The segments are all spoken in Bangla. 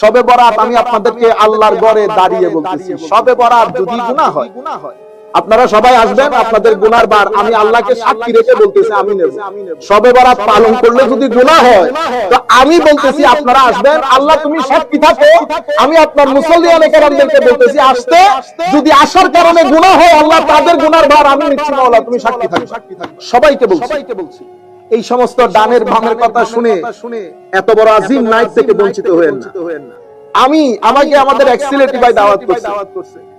সবে বরাত আমি আপনাদেরকে আল্লাহর ঘরে দাঁড়িয়ে বলতেছি। সবে বরাত যদি গুনাহ হয়, আপনারা সবাই আসবেন, আপনাদের গুনার বার আমি আল্লাহকে সাক্ষী রেখে বলতেছি, আমি নেব। সবে বরাত পালন করলে যদি গুনাহ হয়, তো আমি বলতেছি, আপনারা আসবেন, আল্লাহ তুমি সাক্ষী থাকো। আমি আপনার মুসলিয়ান কেরামদেরকে বলতেছি, আসতে, যদি আসার কারণে গুনাহ হয়, আল্লাহ তাদের গুনার ভার আমি নিচ্ছি না আল্লাহ তুমি সাক্ষী থাকো। সবাইকে বলছি সবাইকে বলছি। এই সমস্ত ডানের ভামের কথা শুনে এত বড় আজিম নাইট থেকে বঞ্চিত হয়েন না। আমি আমাকে আমাদের এক্সিলেটি ভাই দাওয়াত করছে।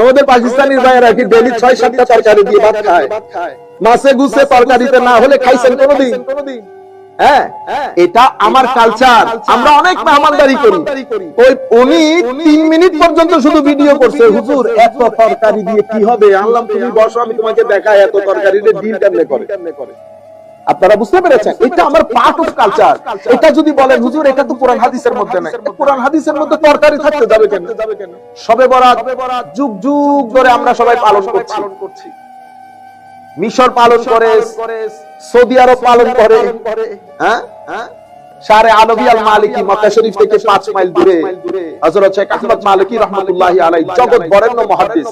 আমাদের পাকিস্তানি ভাইয়েরা কি ডেলি ছয় সাতটা তরকারি দিয়ে ভাত খায়? মাছে গুছে তরকারিতে না হলে খাইছেন কোনদিন? হ্যাঁ এটা আমার কালচার আমরা অনেক মেহমানদারি করি। ওই উনি তিন মিনিট পর্যন্ত শুধু ভিডিও করছে। হুজুর, এত তরকারি দিয়ে কি হবে? আনলাম, তুমি বসো, আমি তোমাকে দেখাই এত তরকারি দিয়ে ডিল কেমনে করে? আপনারা বুঝতে পেরেছেন? এটা আমার পার্ট অফ কালচার এটা যদি বলেন হুজুর এটা তো কোরআন হাদিসের মধ্যে নাই। কোরআন হাদিসের মধ্যে তরকারি থাকতে যাবে কেন? সবে বরাত যুগ যুগ ধরে আমরা সবাই পালন করছি। মিশর পালন করে সৌদি আরব পালন করে। হ্যাঁ? সারে আলবি আল মালিকি মক্কা শরীফ থেকে 5 মাইল দূরে হযরত শেখ আহমদ মালিকি রাহমাতুল্লাহি আলাইহি জগৎ বরেণ্য মুহাদ্দিস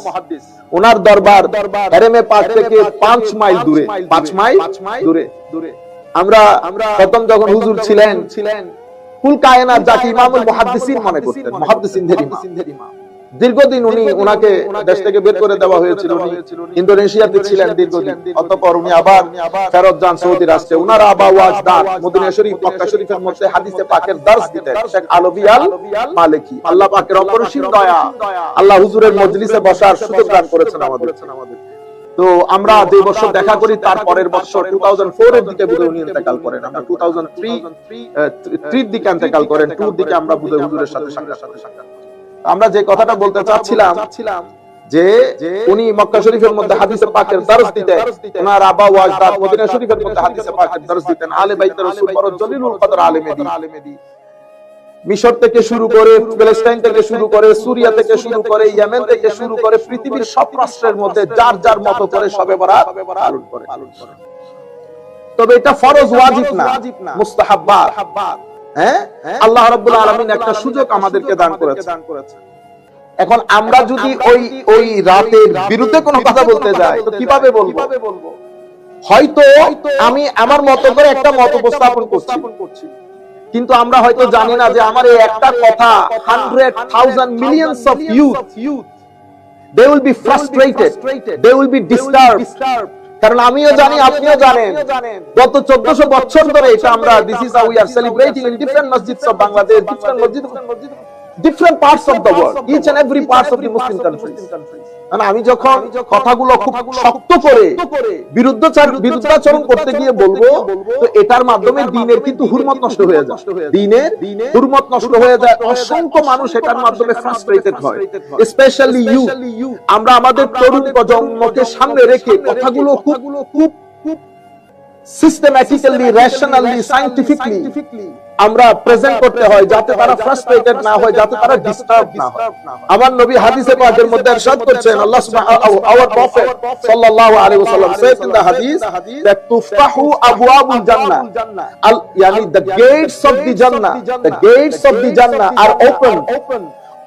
ওনার দরবার হারেমে পাক থেকে 5 মাইল দূরে 5 মাইল দূরে। আমরা প্রথম যখন হুজুর ছিলেন কুল কায়নাত যাকে ইমামুল মুহাদ্দিসিন মনে করতেন মুহাদ্দিসিনদের ইমাম। দীর্ঘদিন উনি ওনাকে দেশ থেকে বের করে দেওয়া হয়েছিল উনি ইন্দোনেশিয়াতে ছিলেন দীর্ঘদিন। অতঃপর উনি আবার ফেরত যান সৌদি রাষ্ট্রে। উনার আবা ওয়াজদাদ মদিনা শরীফ মক্কা শরীফের মধ্যে হাদিসে পাকের দর্শ দিতেন। শেখ আলবি আল মালিকি। আল্লাহ পাকের অপরিসীম দয়া। আল্লাহ হুজুরের মজলিসে বসার সুযোগ দান করেছেন আমাদের। তো আমরা যে বছর দেখা করি তার পরের বছর 2004 এর দিকে বুধে উনি ইন্তেকাল করেন। আমরা 2003 3 এর দিকে ইন্তেকাল করেন 2 এর দিকে আমরা বুধে হুজুরের সাথে সাক্ষাৎ সাথে সাক্ষাৎ আমরা যে কথাটা বলতে চাচ্ছিলাম যে উনি মক্কা শরীফের মধ্যে হাদিসে পাকের দরস দিতেন। ওনার আবা ওয়াজদাদ মদিনা শরীফের মধ্যে হাদিসে পাকের দরস দিতেন। আলে বাইত রাসূল বড় জলিলুল কদর আলেমেদি মিশর থেকে শুরু করে প্যালেস্টাইন থেকে শুরু করে সুরিয়া থেকে শুরু করে ইয়েমেন থেকে শুরু করে পৃথিবীর সব রাষ্ট্রের মধ্যে যার যার মতো করে সবে বরাত পালন করে। তবে এটা ফরজ ওয়াজিব না মুস্তাহাব্বাত হ্যাঁ? আল্লাহ রাব্বুল আলামিন একটা সুযোগ আমাদেরকে দান করেছেন এখন আমরা যদি ওই ওই রাতের বিরুদ্ধে কোনো কথা বলতে যাই তো কীভাবে বলব? হয়তো আমি আমার মতো করে একটা মত উপস্থাপন করছি। কিন্তু আমরা হয়তো জানি না যে আমার এই একটা কথা hundred thousand millions of youth they will be disturb কারণ আমিও জানি আপনিও জানেন। গত চোদ্দশো বছর ধরে এটা আমরা this is we are celebrating in different মসজিদ অফ বাংলাদেশ ডিফারেন্ট মসজিদ different parts of the world each and every parts of the Muslim countries মানে আমি যখন কথাগুলো খুব শক্ত করে বিরুদ্ধাচার বিরুদ্ধাচরণ করতে গিয়ে বলব তো এটার মাধ্যমে দিনের কিন্তু হুরমত নষ্ট হয়ে যায়। দিনের হুরমত নষ্ট হয়ে যায়। অসংখ্য মানুষ এটার মাধ্যমে ফ্রাস্ট্রেটেড হয়। স্পেশালি ইউ আমরা আমাদের তরুণ প্রজন্মকে সামনে রেখে কথাগুলো খুব খুব সিস্টেম্যাটিক্যালি রেশনালি সায়েন্টিফিকলি আমরা প্রেজেন্ট করতে হয় যাতে তারা ফ্রাস্ট্রেটেড না হয় যাতে তারা ডিস্টার্ব না হয় আমার নবী হাদিসে পাকের মধ্যে ইরশাদ করছেন আল্লাহ সুবহানাহু আওয়ার প্রফেট সাল্লাল্লাহু আলাইহি ওয়াসাল্লাম সেড ইন দা হাদিস দ্যাট তুফতাহু আবওয়াবুল জান্নাহ আল ইয়ানি দ্য গেটস অফ দি জান্নাহ the gates of the Jannah are open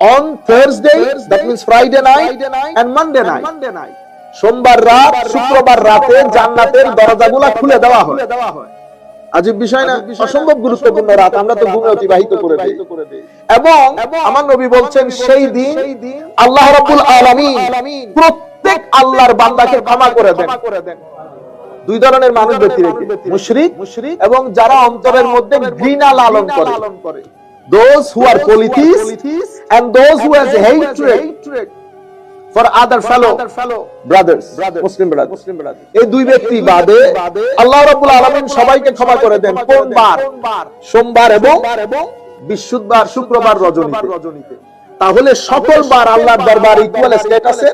on Thursday, that means Friday night, and Monday night. সোমবার রাত শুক্রবার রাতে জান্নাতের দরজাগুলা খুলে দেওয়া হয়। আজীব বিষয় না? অসম্ভব গুরুত্বপূর্ণ রাত আমরা তো ঘুমে অতিবাহিত করে দিই। এবং আমার নবী বলছেন সেই দিন আল্লাহ রাব্বুল আলামিন প্রত্যেক আল্লাহর বান্দাকে ক্ষমা করে দেন। দুই ধরনের মানুষ ব্যক্তি রেখে মুশরিক এবং যারা অন্তরের মধ্যে ঘৃণা লালন করে। those who are polytheists and those who has hatred other fellow brothers muslim brothers. এই দুই ব্যক্তি বাদে আল্লাহ রাব্বুল আলামিন সবাইকে ক্ষমা করে দেন। কোন বার সোমবার এবং বিশুদ্ধবার শুক্রবার রজনীতে। তাহলে সকল বার আল্লাহর দরবার ইকুয়াল স্ট্যাটাসে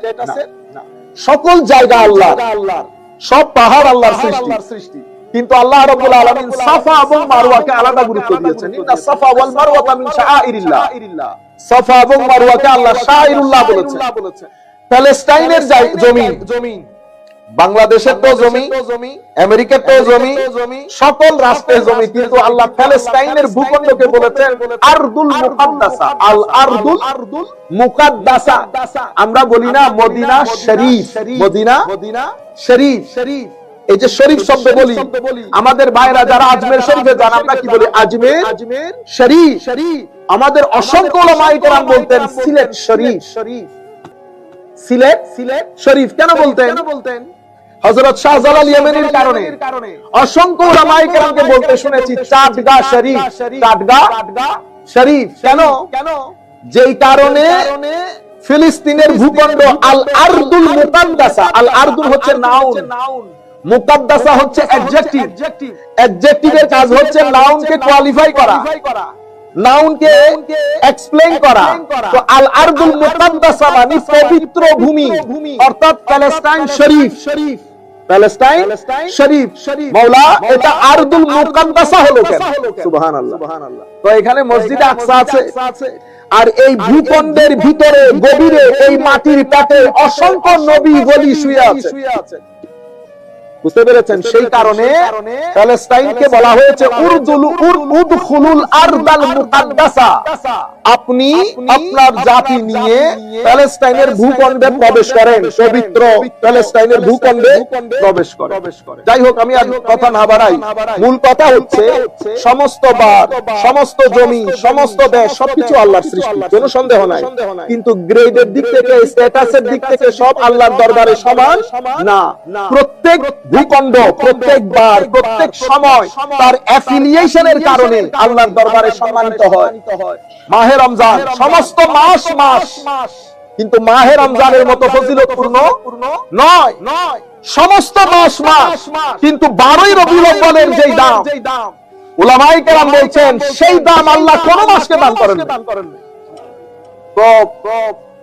সকল জায়গা আল্লাহ সব পাহাড় আল্লাহর সৃষ্টি। কিন্তু আল্লাহ রাব্বুল আলামিন সাফা এবং মারওয়াকে আলাদা গুরুত্ব দিয়েছেন। ইন্না সাফা ওয়াল মারওয়াতা মিন শাআইরিল্লাহ। সাফা এবং মারওয়াকে আল্লাহ শাআইরুল্লাহ বলেছেন। প্যালেস্টাইনের জমি। জমি। বাংলাদেশের তো জমি আমেরিকার তো জমি সকল রাষ্ট্রের জমি কিন্তু আল্লাহ প্যালেস্টাইনের ভূখণ্ডকে বলেছেন আরদুল মুকাদ্দাসা। আল আরদুল আরদুল মুকাদ্দাসা। আমরা বলি না মদিনা শরীফ। মদিনা মদিনা শরীফ। শরীফ। এই যে শরীফ শব্দ বলি। আমাদের ভাইরা যারা আজমের শরীফে যান আমরা কি বলি আজমের আজমের শরীফ? শরীফ। আমাদের অসংখ্য ওলামায়ে কেরাম বলতেন সিলেট শরীফ। শরীফ। সিলেট সিলেট শরীফ কেন বলতেন? কেন বলতেন? হযরত শাহজালাল ইয়েমেনির কারণে। অসংখ্য ওলামায়ে কেরামকে বলতে শুনেছি চাটগা শরীফ। চাটগা শরীফ। কেন? কেন? যেই কারণে ফিলিস্তিনের ভূখণ্ড আল আরদুল মুকাদ্দাসা। আল আরদুল হচ্ছে নাউন মুকাদ্দাসা হচ্ছে অ্যাডজেক্টিভ অ্যাডজেক্টিভ অ্যাডজেক্টিভের কাজ হচ্ছে নাউনকে কোয়ালিফাই করা। করা। নাউনকে এক্সপ্লেইন করা। তো আল আরদুল মুকাদ্দাসা মানে পবিত্র ভূমি অর্থাৎ প্যালেস্টাইন শরীফ। শরীফ। প্যালেস্টাইন শরীফ। মাওলা এটা আরদুল মুকাদ্দাসা হলো কেন? সুবহানাল্লাহ। সুবহানাল্লাহ। তো এখানে মসজিদে আকসা আছে। আর এই ভূখণ্ডের ভিতরে গভীরে এই মাটির পেটে অসংখ্য নবী বলি শুয়ে আছে। শুয়ে আছে। বুঝতে পেরেছেন? সেই কারণে প্যালেস্টাইনকে বলা হয়েছে উরদুল উদখুলুল আরদাল মুকাদ্দাসা। আপনি আপনার জাতি নিয়ে প্যালেস্টাইনের ভূখণ্ডে প্রবেশ করেন পবিত্র প্যালেস্টাইনের ভূখণ্ডে প্রবেশ করেন। যাই হোক আমি আর কথা না বাড়াই। মূল কথা হচ্ছে সমস্ত বার সমস্ত জমি সমস্ত দেশ সবকিছু আল্লাহর সৃষ্টি কোনো সন্দেহ নাই। কিন্তু গ্রেডের দিক থেকে স্ট্যাটাসের দিক থেকে সব আল্লাহর দরবারে সমান? না। প্রত্যেক ভূখণ্ড প্রত্যেক বার প্রত্যেক সময় তার অ্যাফিলিয়েশনের কারণে আল্লাহর দরবারে সম্মানিত হয়। মাহে রমজান সমস্ত মাস মাস কিন্তু মাহে রমজানের মতো ফজিলতপূর্ণ নয়। নয়। সমস্ত মাস মাস। কিন্তু বারোই রবিউল আউয়ালের যেই দাম উলামায়ে কেরাম বলছেন সেই দাম আল্লাহ কোন মাসকে দান করেন দান করেন তো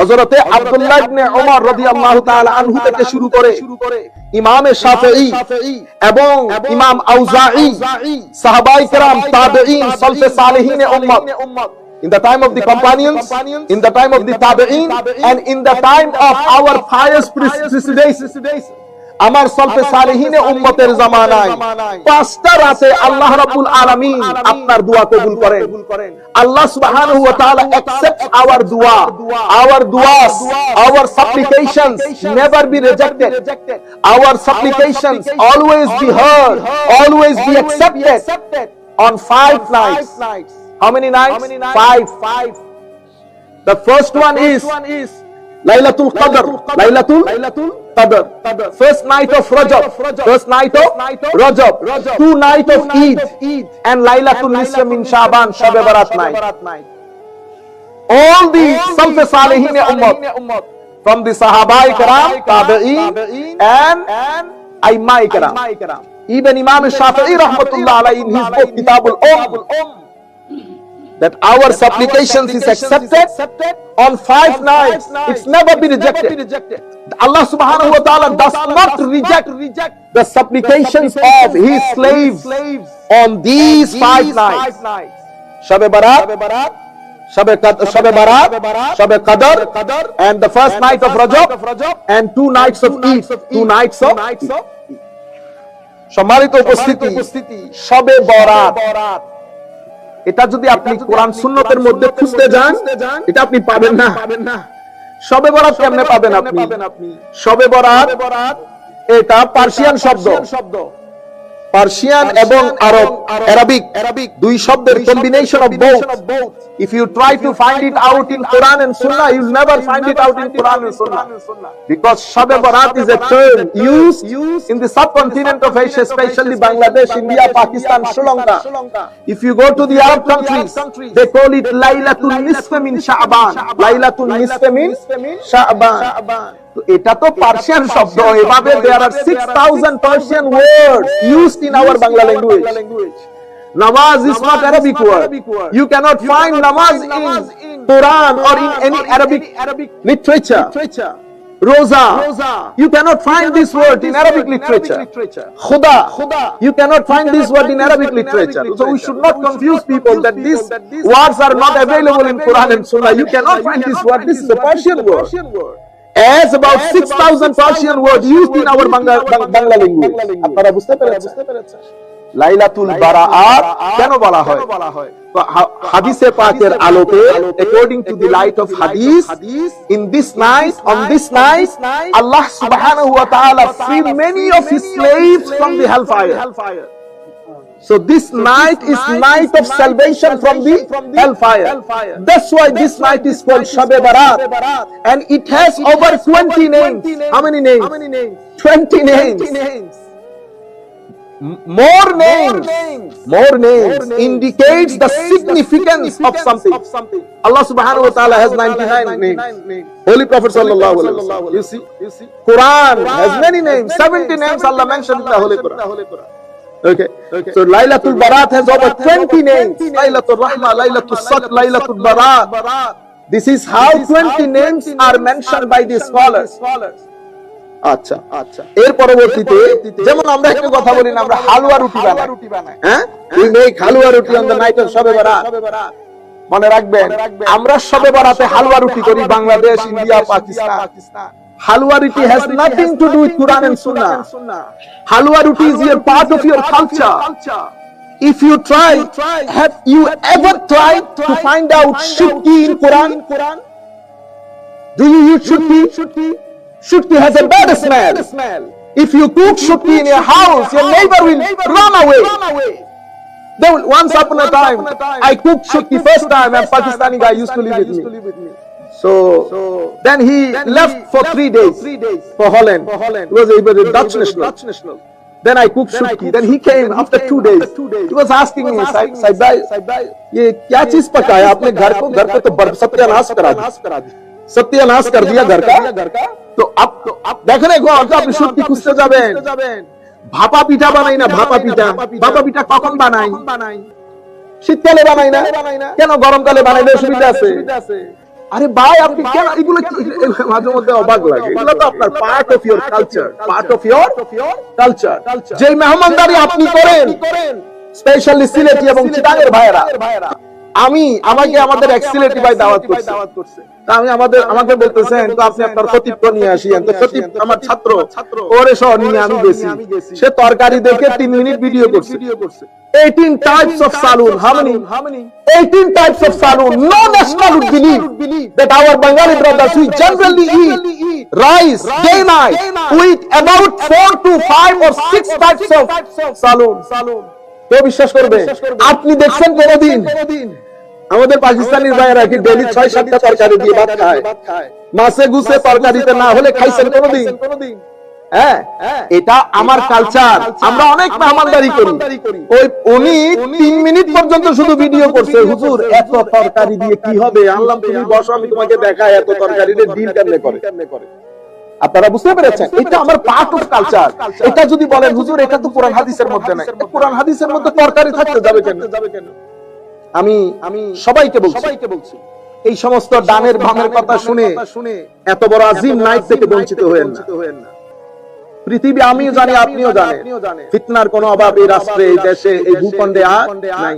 হযরতে আব্দুল্লাহ ইবনে ওমর রাদিয়াল্লাহু তাআলা আনহু থেকে শুরু করে ইমাম শাফিঈ এবং ইমাম আউজাঈ সাহাবায়ে কেরাম তাবেঈন সালফে সালেহিন উম্মত। in the time of the companions in the time of the tabe'in and in the time of our pious precedents. আমার সলফে সালেহিন উম্মতের জামানায় পাঁচটা রাতে আল্লাহ রাব্বুল আলামিন আপনার দোয়া কবুল করেন subhanahu wa ta'ala accepts our dua, our duas, our supplications never be rejected. Our supplications always be heard, always be on five nights. How many nights? Five. Five. The first one is one is Laylatul Qadr. Laylatul Laylatul Qadr. Qadr. First night of Rajab. First night of Rajab. Two night of Eid. And Laylatul Nisfa min Shaban, Shab Barat night. All the Salaf Salihin Ummah Ummah. from the Sahabai Karam, Tabi'in, and Aimai Karam. Karam. Even Imam Shafi'i Rahmatullah alayhi in his book Kitabul Umm that our supplications is accepted on five nights. It's never been rejected. Allah subhanahu wa ta'ala does not reject reject the supplications of his slaves on these five nights. Shabe Barat, Shabe Shabe Barat, Shabe Qadr, and the first night of Rajab, and two nights of Eid. Two nights of সম্মানিত উপস্থিতি সবে বরাত এটা যদি আপনি কোরআন সুন্নতের মধ্যে খুঁজতে যান এটা আপনি পাবেন না। পাবেন না। সবে বরাত কেমনে পাবেন আপনি? পাবেন আপনি? সবে বরাত বরাত এটা পার্সিয়ান শব্দ। শব্দ। পার্সিয়ান এবং আরব অ্যারাবিক দুই শব্দের combination of both if you try to find it out in quran and sunnah you'll never find it out in quran and sunnah because shab barat is a term used in the subcontinent of asia especially bangladesh india pakistan sri lanka if you go to the arab countries they call it lailatul nisfa min sha'ban lailatul nisfa min sha'ban তো এটা তো পার্সিয়ান শব্দ এভাবে there are 6000 Persian words used in our Bangla language Namaz is not Arabic word. You cannot find namaz in Quran or in any Arabic literature. Rosa. You cannot find this word in Arabic literature. Khuda. You cannot find this word in Arabic literature. So we should not confuse people that these words are not available in Quran and Sunnah. You cannot find this word. This is a Persian word. As about 6,000 Persian words used in our Bangla, Bangla language. আপনারা বুঝতে পেরেছেন লাইলাতুল বারাআত কেন বলা হয় তো হা- হাদিসে পাকের আলোকে according to the light of hadith in this night on this night Allah subhanahu wa ta'ala freed many of his slaves from the hellfire so this night is night of salvation from the hellfire. that's why this night is called Shab Barat. And it has over 20 names. how many names? 20 names? M- more names. more names. indicates the significance of something. Allah subhanahu wa ta'ala has 99 names. Holy Prophet sallallahu alaihi wasallam you see Quran has many names. 70 names. Allah mentioned in the Holy Quran Okay. okay. So Lailatul Barat has over 20 names. Lailatul Rahma, Lailatul Sat, Lailatul Barat. This is how 20 names are mentioned by the scholars. আচ্ছা আচ্ছা এর পরবর্তীতে যেমন আমরা একটু কথা বলি না আমরা হালুয়া রুটি বানাই হ্যাঁ we make হালুয়া রুটি on the night of শবে বারাত মনে রাখবেন আমরা শবে বারাতে হালুয়া রুটি করি Bangladesh India Pakistan Halwa roti has nothing to do with Quran and Sunnah. Halwa roti is your part of your culture. If you try, have you ever tried to find out shukti in Quran? Do you use shukti? Shukti has a bad smell. If you cook shukti in your house, your neighbor will run away. Once upon a time, I cooked shukti first time and Pakistani guy used to live with me. so, then he left for three days for Holland. He was a, was a Dutch national. Then I cooked shukki. Then he came after two days. He was asking me, Saib, Saib bhai, ये क्या चीज पकाया आपने घर को घर को तो बर- सत्यानाश करा दिया सत्यानाश कर दिया घर का तो अब तो अब দেখেন গো অর্থ আপনি সত্যি খুঁজতে যাবেন ভাপা পিঠা বানাই না ভাপা পিঠা ভাপা পিঠা কখন বানাই শীতকালে বানাই না কেন গরমকালে বানাইলে অসুবিধা আছে আরে ভাই, আপনি কেন এগুলো কি- মাঝে মধ্যে অবাক লাগে। এগুলো তো আপনার part of your culture part of your culture যে মেহমানদারি আপনি করেন স্পেশালি সিলেটি এবং চিটাগের ভাইয়েরা। আমি আমাকে আমাদের এক ভাই দাওয়াত করছে আমি আমাদের আমাকে বলতেছেন তো আপনি আপনার খতিবকে নিয়ে আসিয়েন তো খতিব আমার ছাত্র ওরে সহ নিয়ে আমি গেছি সে তরকারি দেখে তিন মিনিট ভিডিও করছে 18 types of saloon. How many? 18 types of saloon. No national would believe that our Bengali brothers, we generally eat rice day night, we about four to five or six types of saloon. কেউ বিশ্বাস করবে? আপনি দেখছেন কোনদিন? আমাদের ভাইয়েরা কি ডেলি ছয় সাতটা তরকারি দিয়ে ভাত খায়? মাছে গুছে তরকারিতে না হলে খাইছেন কোনদিন? হ্যাঁ? এটা আমার কালচার আমরা অনেক মেহমানদারি করি। ওই উনি তিন মিনিট পর্যন্ত শুধু ভিডিও করছে। হুজুর এত তরকারি দিয়ে কি হবে? আনলাম তুমি বসো আমি তোমাকে দেখাই এত তরকারি দিয়ে ডিল কেমনে করে? আপনারা বুঝতে পেরেছেন? এটা আমার পার্ট অফ কালচার এটা যদি বলেন হুজুর এটা তো কোরআন হাদিসের মধ্যে নাই। কোরআন হাদিসের মধ্যে তরকারি থাকতে যাবে কেন? আমি আমি সবাইকে বলছি। সবাইকে বলছি। এই সমস্ত ডানের বামের কথা শুনে শুনে এত বড় আজিম নাইট থেকে বঞ্চিত হয়েন না। পৃথিবী আমিও জানি আপনিও জানেন। ফিতনার কোনো অভাব এই রাষ্ট্রে এই দেশে এই ভূখণ্ডে আর নাই।